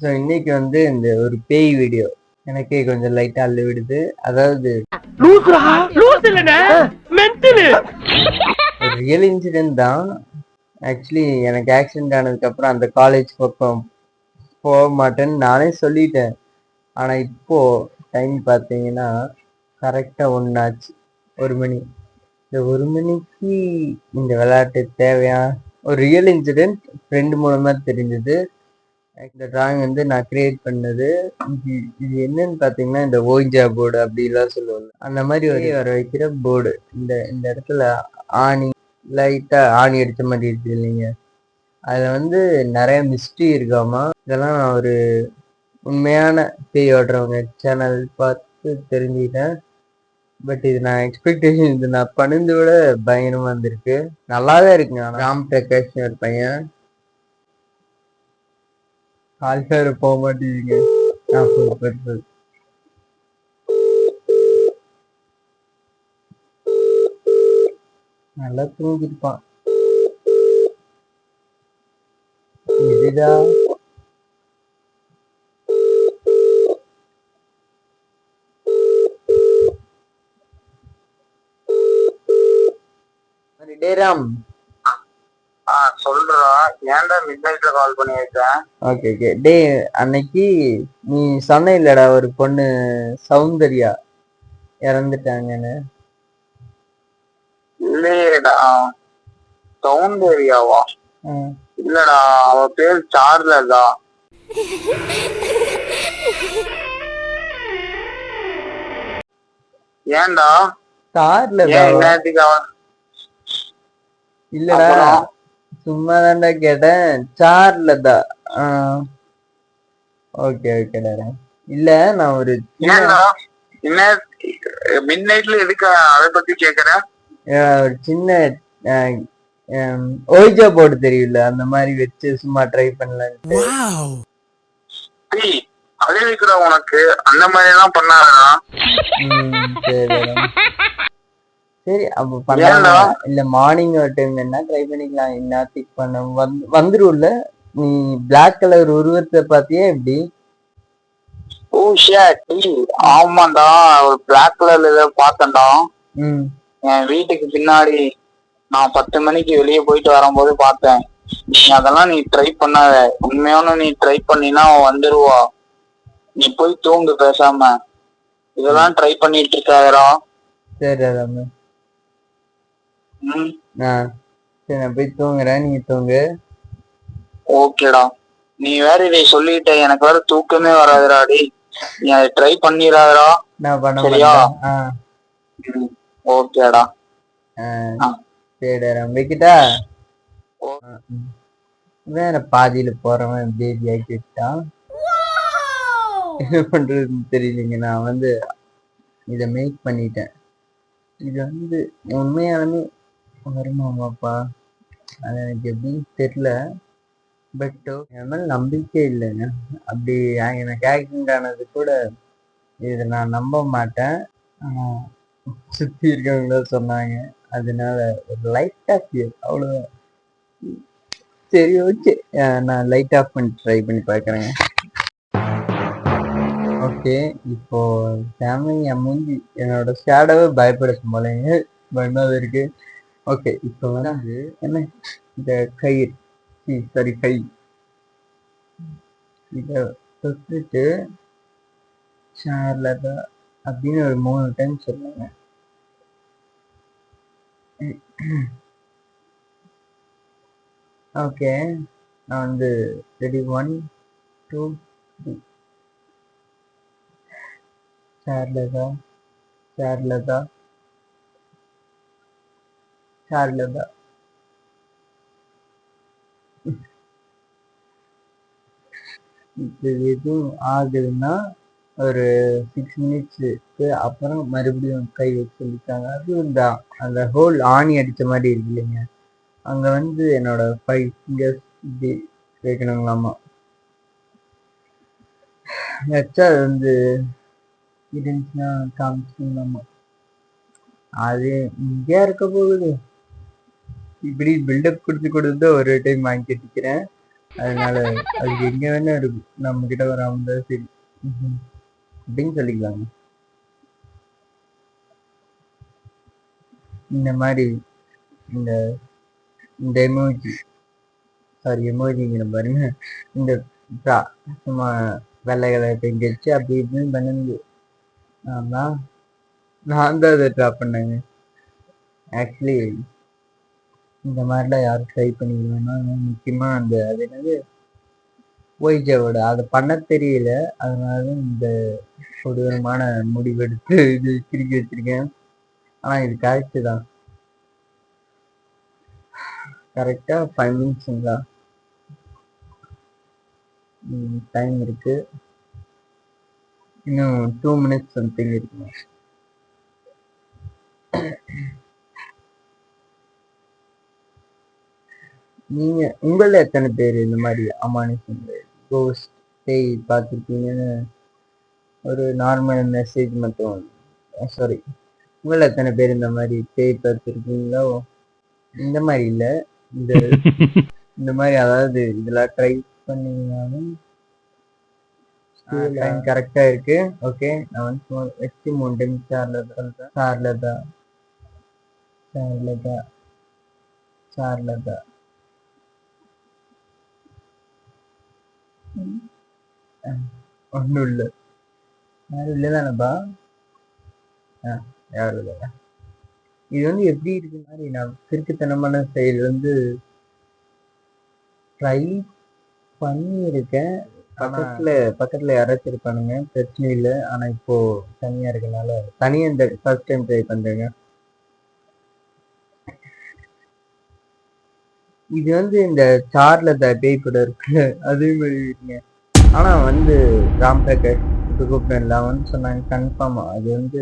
So இன்னைக்கு வந்து இந்த ஒரு பேய் வீடியோ எனக்கே கொஞ்சம் லைட்டா அள்ளு விடுது அதாவது ரியல் இன்சிடென்ட் தான். ஆக்சுவலி எனக்கு ஆக்சிடென்ட் ஆனதுக்கு அப்புறம் அந்த காலேஜ் பக்கம் போக மாட்டேன்னு நானே சொல்லிட்டேன். ஆனா இப்போ டைம் பார்த்தீங்கன்னா கரெக்டா ஒன்னாச்சு ஒரு மணி. இந்த ஒரு மணிக்கு இந்த விளையாட்டு தேவையா? ஒரு ரியல் இன்சிடென்ட் ஃப்ரெண்டு மூலமா தெரிஞ்சது. இந்த டிராயிங் வந்து நான் கிரியேட் பண்ணது. இது இது என்னன்னு பார்த்தீங்கன்னா இந்த ஓய்ஜா போர்டு அப்படிலாம் சொல்லுவாங்க. அந்த மாதிரி ஒரு வர வைக்கிற போர்டு இந்த இந்த இடத்துல ஆணி லைட்டா ஆணி அடிச்ச மாதிரி இருக்கு இல்லைங்க. அதுல வந்து நிறைய மிஸ்ட்ரி இருக்காமா? இதெல்லாம் நான் ஒரு உண்மையான பேய் ஓடுறவங்க சேனல் பார்த்து தெரிஞ்சுக்கிட்டேன். பட் இது நான் எக்ஸ்பெக்டேஷன் இது நான் பண்ணதை விட பயங்கரமா இருந்திருக்கு. நல்லாவே இருக்குங்க. ராம் பிரகாஷ் ஒரு பையன். கால்கார போக மாட்டீங்க ஆ, நல்லா தூங்கிருப்பான் இதுடா டேராம் ராம் ஆ சொல்றா. ஏன்டா மிட் நைட்ல கால் பண்ணி வச்சேன் ஓகே ஓகே டே அன்னைக்கு நீ சொன்ன இல்லடா ஒரு பொண்ணு சௌந்தர்யா இறந்துட்டாங்கன்னு. இல்லையேடா. சௌந்தர்யாவா. இல்லடா அவ பேர் சார்லதா. ஏன்டா? கார்ல இல்லடா? சும்மா தான்டா கேட்டேன். சார்ல தான் ஓகே ஓகேடா இல்ல நான் ஒரு என்ன? மிட் நைட்ல எதுக்கு அதை பத்தி கேக்குற? அஹ், ஒரு சின்ன ஓய்ஜா போர்டு தெரியும்ல அந்த மாதிரி வச்சு சும்மா ட்ரை பண்ணலாம் அதே இருக்குடா உனக்கு. அந்த மாதிரி எல்லாம் பண்ணாதடா சரிடா. சரி அப்ப? பண்ணலாம்? இல்ல மார்னிங் ஒரு டைம் வேணா ட்ரை பண்ணிக்கலாம். என்ன திக் பண்ண வந்து வந்துரும்ல. நீ பிளாக் கலர் உருவத்தை பாத்தியா எப்படி? ஓ ஷேட் ஆமாண்டா ஒரு பிளாக் கலர்ல ஏதோ பார்த்தேன்டா. என் வீட்டுக்கு பின்னாடி நான் பத்து மணிக்கு வெளியே போயிட்டு வரும்போது பார்த்தேன். நீ அதெல்லாம் நீ ட்ரை பண்ணாத. உண்மையான நீ ட்ரை பண்ணினா அவ வந்துருவா. நீ போய் தூங்கு பேசாம. இதெல்லாம் ட்ரை பண்ணிட்டு இருக்காதடா. சரி சரி நான் போய் தூங்குறேன். நீங்க தூங்கு. ஓகேடா. நீ வேற இதை சொல்லிட்ட. எனக்கு வேற தூக்கமே வராதுடா டேய். நீ அதை ட்ரை பண்ணிடாதடா. நான் பண்ண சரியா? மாட்டேன் ஆ. ம், ஓகேடா. ஆ ஆ. சரி ராம் வைக்கிட்டா ஓ. ஆ, ம். வேற பாதியில போறவன் பேபி ஆக்கி விட்டான் என்ன பண்றதுன்னு தெரியலைங்க. நான் வந்து இதை மேக் பண்ணிட்டேன். இது வந்து உண்மையாலுமே வருமாமாப்பா அது எனக்கு எப்படின்னு தெரியல. பட் என் மேல நம்பிக்கை இல்லைங்க. அப்படி எனக்கு ஆக்சிடென்ட் ஆனது கூட இதை நான் நம்ப மாட்டேன். சுற்றி சுத்தி இருக்கவங்க சொன்னாங்க. அதனால ஒரு லைட் ஆஃப் அவ்வளவுதான். சரி ஓகே நான் லைட் ஆஃப் பண்ணி ட்ரை பண்ணி பார்க்குறேங்க. ஓகே இப்போ ஃபேமிலி என் மூஞ்சி என்னோட ஷேடோவை பயப்படுத்தும் போலங்க. பயமாக இருக்குது ஓகே இப்போ வந்து என்ன? இந்த கயிறு. சாரி கை. இதை தொட்டுட்டு ஷேர்ல அப்படின்னு ஒரு மூணு டைம் சொல்லுங்க. ஓகே நான் வந்து ரெடி ஒன் டூ த்ரீ சார்லதா சார்லதா. சார்லதா இது எதுவும் ஆகுதுன்னா ஒரு சிக்ஸ் மினிட்ஸுக்கு அப்புறம் மறுபடியும் கை வச்சு சொல்லிட்டாங்க. அதுவும் இந்த அந்த ஹோல் ஆணி அடித்த மாதிரி இருக்கு இல்லைங்க. அங்கே வந்து என்னோட ஃபைவ் ஃபிங்கர்ஸ் இப்படி வைக்கணுங்களாமா. வச்சா அது வந்து இருந்துச்சுன்னா காமிச்சுங்களாமா அது இங்கே இருக்க போகுது. இப்படி பில்டப் கொடுத்து கொடுத்து ஒரு டைம் வாங்கி கட்டிக்கிறேன் அதனால அது எங்க வேணா இருக்கும். நம்ம கிட்ட வராம தான் சரி. அப்படின்னு சொல்லிக்கலாங்க. இந்த மாதிரி இந்த இந்த எமோஜி சாரி எமோஜிங்கிற பாருங்க. இந்த ட்ரா சும்மா வெள்ளை கலர் பெயிண்ட் அடிச்சு அப்படி இப்படின்னு பண்ணுது. நான் நான் தான் அதை ட்ரா பண்ணேங்க. ஆக்சுவலி இந்த மாதிரிலாம் யாரும் ட்ரை பண்ணிக்கணும்னா முக்கியமாக அந்த அது என்னது? ஒய்ஜாவோட அதை பண்ண தெரியல. அதனால இந்த கொடூரமான முடிவெடுத்து இது கிறுக்கி வச்சிருக்கேன். ஆனால் இது கரெக்டு தான். கரெக்டாக ஃபைவ் மினிட்ஸுங்களா டைம் இருக்கு. இன்னும் டூ மினிட்ஸ் சம்திங் இருக்குங்க நீங்க உங்கள எத்தனை பேர் இந்த மாதிரி அமானுஷம் கோஸ்ட் பேய் பார்த்துருக்கீங்கன்னு ஒரு நார்மல் மெசேஜ் மட்டும் சாரி உங்கள எத்தனை பேர் இந்த மாதிரி பேய் பார்த்துருக்கீங்களோ? இந்த மாதிரி இல்ல. இந்த இந்த மாதிரி அதாவது இதெல்லாம் ட்ரை பண்ணீங்கனாலும் டைம் கரெக்டா இருக்கு. ஓகே நான் வந்து வச்சு மூணு டைம் சார்ல சொல்றேன். சார்ல தான் சார்ல தான் சார்ல தான் ஒன்றும் இல்லை யாரும் இல்லை தானேப்பா ஆ யாரும் இல்லை இது வந்து எப்படி இருக்கு மாதிரி நான் கிறுக்குத்தனமான செயல் வந்து ட்ரை பண்ணியிருக்கேன் பக்கத்துல பக்கத்துல யாராச்சும் இருப்பானுங்க பிரச்சனை இல்லை ஆனா இப்போ தனியா இருக்கனால தனியா இந்த ஃபர்ஸ்ட் டைம் ட்ரை பண்றேங்க இது வந்து இந்த சார்ல த பேய் படம் இருக்கு. அதே மாதிரி இருக்குங்க ஆனா வந்து ராம் பேக்கர் சுகுப்டன் வந்து சொன்னாங்க கன்ஃபார்மா அது வந்து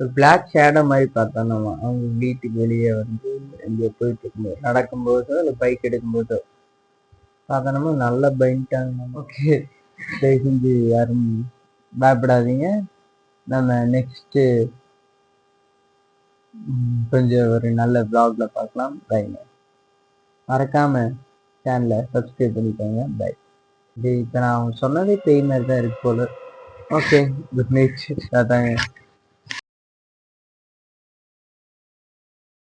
ஒரு பிளாக் ஷேடோ மாதிரி பார்த்தோம் நம்ம அவங்க வீட்டுக்கு வெளியே வந்து இங்கே போயிட்டு இருக்கும்போது நடக்கும்போதோ இல்லை பைக் எடுக்கும்போதோ சாதாரணமா நல்லா பயந்துட்டாங்க ஓகே தயவு செஞ்சு யாரும் பயப்படாதீங்க. நம்ம நெக்ஸ்ட்டு கொஞ்சம் ஒரு நல்ல ப்ளாக்ல பார்க்கலாம். பைங்க மறக்காம சேனலை சப்ஸ்கிரைப் பண்ணிக்கோங்க. பை இது இப்போ நான் சொன்னதே பேய் மாதிரி தான் இருக்கு போல. ஓகே குட் நைட் அதாங்க.